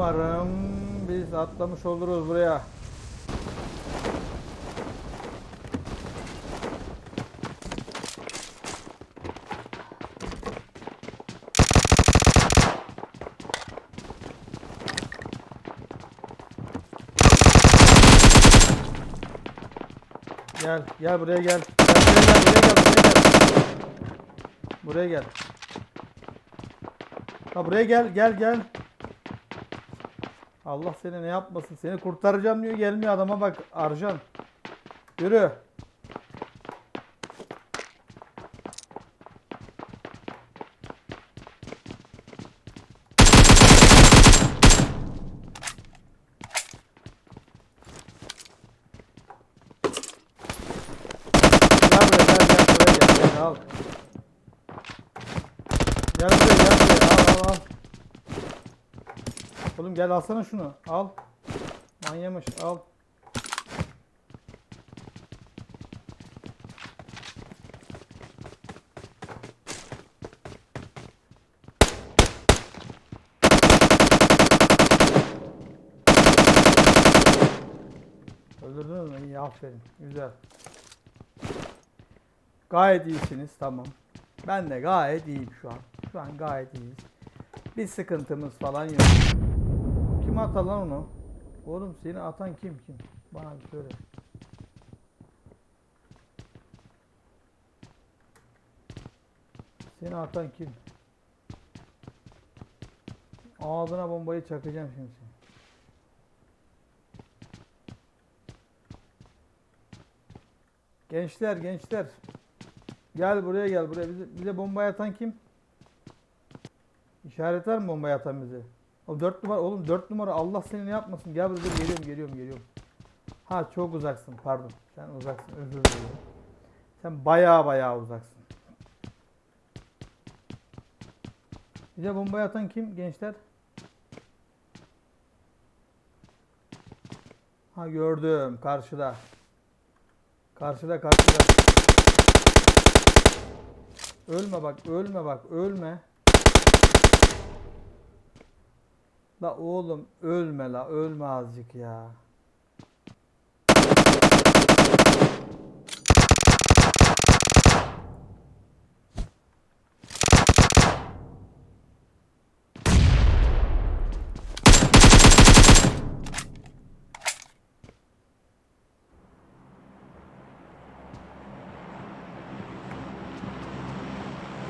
Umarım biz atlamış oluruz buraya. Gel, gel buraya gel. Gel buraya gel, buraya gel, buraya gel. Buraya gel. Ha buraya gel, gel, gel. Allah seni ne yapmasın? Seni kurtaracağım diyor gelmiyor adama bak Arjan. Yürü. Gel buraya gel gel buraya gel, gel al. Gel buraya gel buraya al al al. Oğlum gel alsana şunu. Al. Manyamış al. Öldürdünüz mü? İyi aferin. Güzel. Gayet iyisiniz tamam. Ben de gayet iyiyim şu an. Şu an gayet iyiyiz. Bir sıkıntımız falan yok. Kim atar lan onu? Oğlum seni atan kim kim? Bana bir söyle. Seni atan kim? Ağzına bombayı çakacağım şimdi. senin. Gençler gençler. Gel buraya gel buraya. Bize, bize bombayı atan kim? İşaret var mı bombayı atan bize? O 4 numara oğlum 4 numara Allah seni ne yapmasın. Gel buraya geliyorum geliyorum geliyorum. Ha çok uzaksın pardon. Sen uzaksın özür dilerim. Sen baya baya uzaksın. Bize bombayı atan kim gençler? Ha gördüm karşıda. Karşıda karşıda. Ölme bak ölme bak ölme. La oğlum ölme la ölme azıcık ya.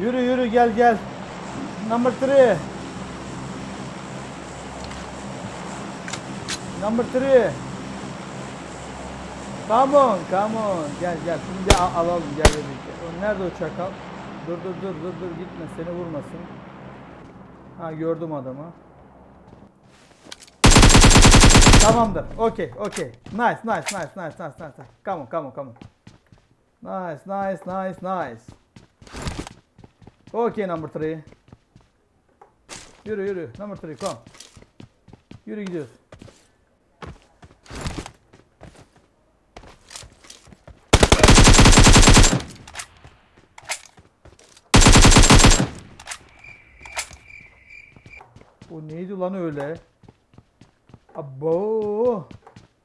Yürü yürü gel gel. Number three. Number three. Come on, come on. Gel gel. Şimdi al- alalım gel birlikte. Nerede o çakal? Dur dur dur dur dur gitme seni vurmasın. Ha gördüm adamı. Tamamdır. Okay, okay. Nice, nice, nice, nice, nice, nice. Come on, come on, come on. Nice, nice, nice, nice. Okay, number three. Yürü yürü. Number three, come. Yürü gidiyoruz. O neydi lan öyle? Abo!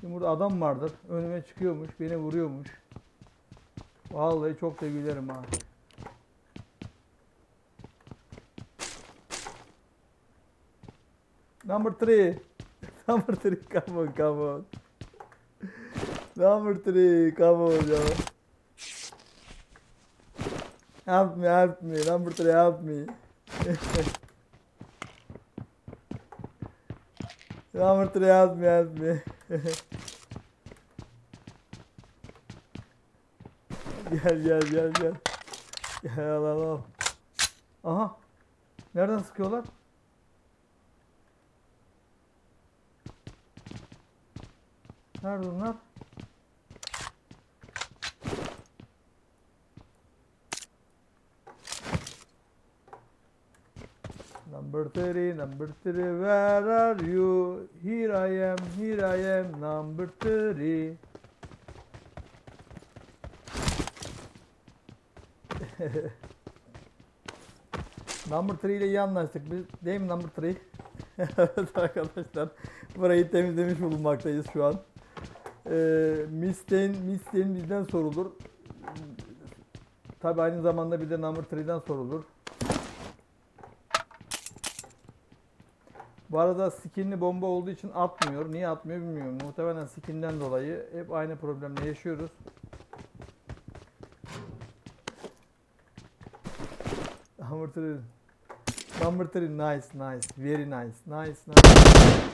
Şimdi burada adam vardır. Önüme çıkıyormuş, beni vuruyormuş. Vallahi çok da gülerim ha. Number three. Number three, come on, come on. Number three, come on, yo. Help me, help me. Number three, help me. Me, help me. gel, gel, gel, gel. Gel, al, al, al. Aha. Nereden sıkıyorlar? Nerede onlar? Number three, number three, where are you? Here I am, here I am, number three. number three ile iyi anlaştık biz. Değil mi number three? evet arkadaşlar. Burayı temizlemiş bulunmaktayız şu an. Ee, Mistein, Mistein bizden sorulur. Tabi aynı zamanda bir de number 3'den sorulur. Bu arada skinli bomba olduğu için atmıyor. Niye atmıyor bilmiyorum. Muhtemelen skinden dolayı hep aynı problemle yaşıyoruz. Number 3. Number 3 nice nice. Very nice. Nice nice.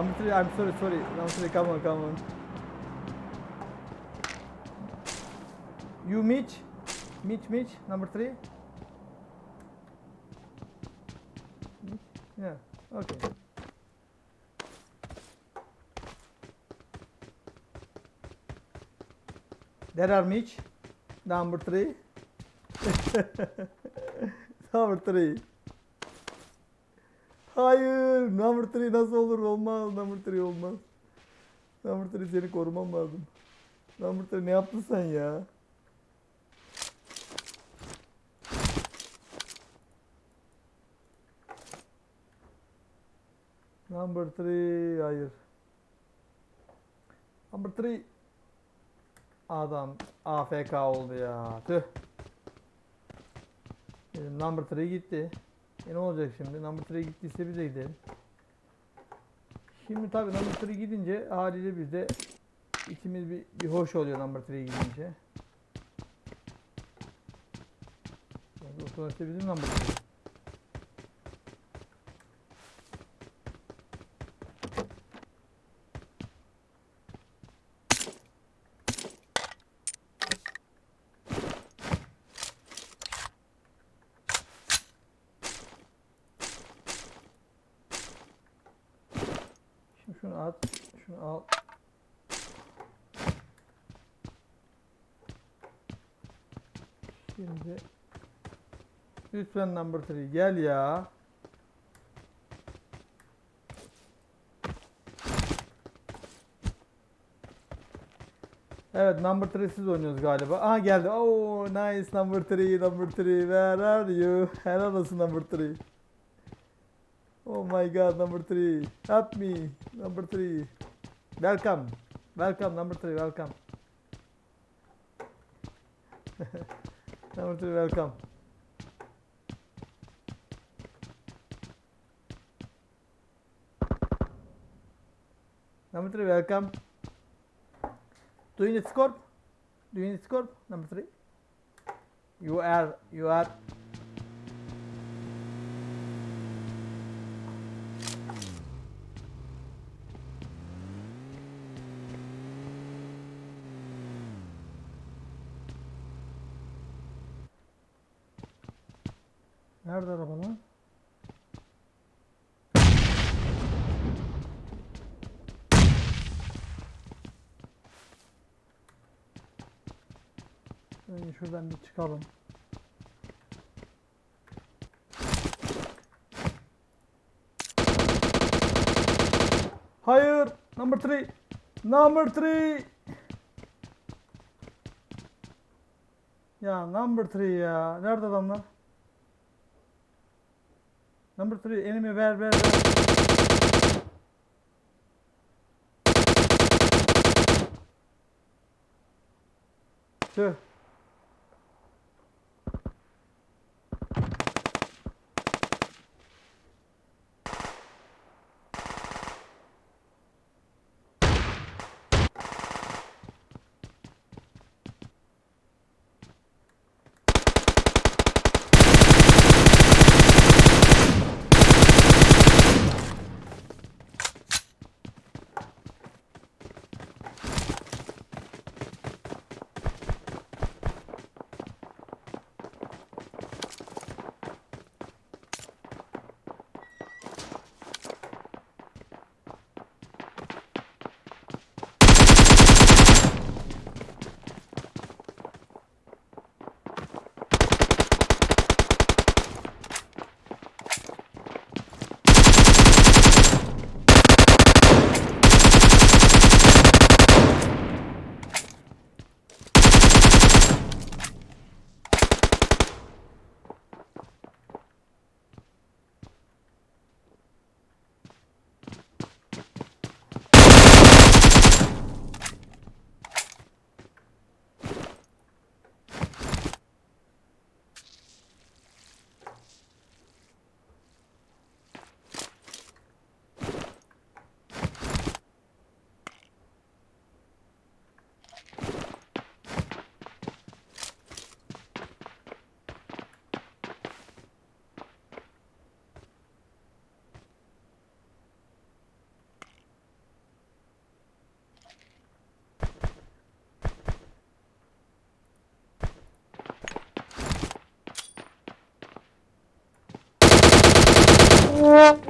Number 3 I'm sorry sorry. Number 3 come on come on. You Mitch? Mitch Mitch number 3? Yeah. Okay. There are Mitch. Number 3. number 3. Hayır. Number 3 nasıl olur? Olmaz. Number 3 olmaz. Number 3 seni korumam lazım. Number 3 ne yaptın sen ya? Number 3 hayır. Number 3 Adam AFK oldu ya. Tüh. Bizim number 3 gitti. E ne olacak şimdi? Number 3 gittiyse biz de gidelim. Şimdi tabii number 3 gidince haliyle biz de içimiz bir, bir hoş oluyor number 3 gidince. Yani o sonuçta bizim number 3. Şimdi şunu at, şunu al. Şimdi lütfen number 3 gel ya. Evet number 3 siz oynuyoruz galiba. Aha geldi. Oh nice number 3 number 3 where are you? Helal olsun number 3. Oh my god, number three. Help me. Number three. Welcome. Welcome, number three, welcome. number three, welcome. Number three, welcome. Do you need scorp? Do you need scorp? Number three. You are, you are Nerede araba lan? Önce şuradan bir çıkalım. Hayır. Number 3. Number 3. Ya number 3 ya. Nerede adamlar? Number 3 enemy ver ver ver. Tüh. Yeah.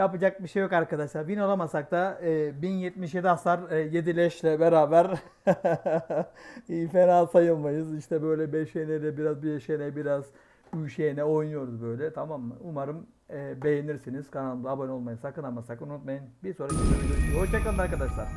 Yapacak bir şey yok arkadaşlar. Win olamasak da e, 1077 hasar e, 7 leşle beraber iyi fena sayılmayız. İşte böyle 5 de biraz 5 biraz 3 oynuyoruz böyle tamam mı? Umarım e, beğenirsiniz. Kanalıma abone olmayı sakın ama sakın unutmayın. Bir sonraki videoda görüşürüz. Hoşçakalın arkadaşlar.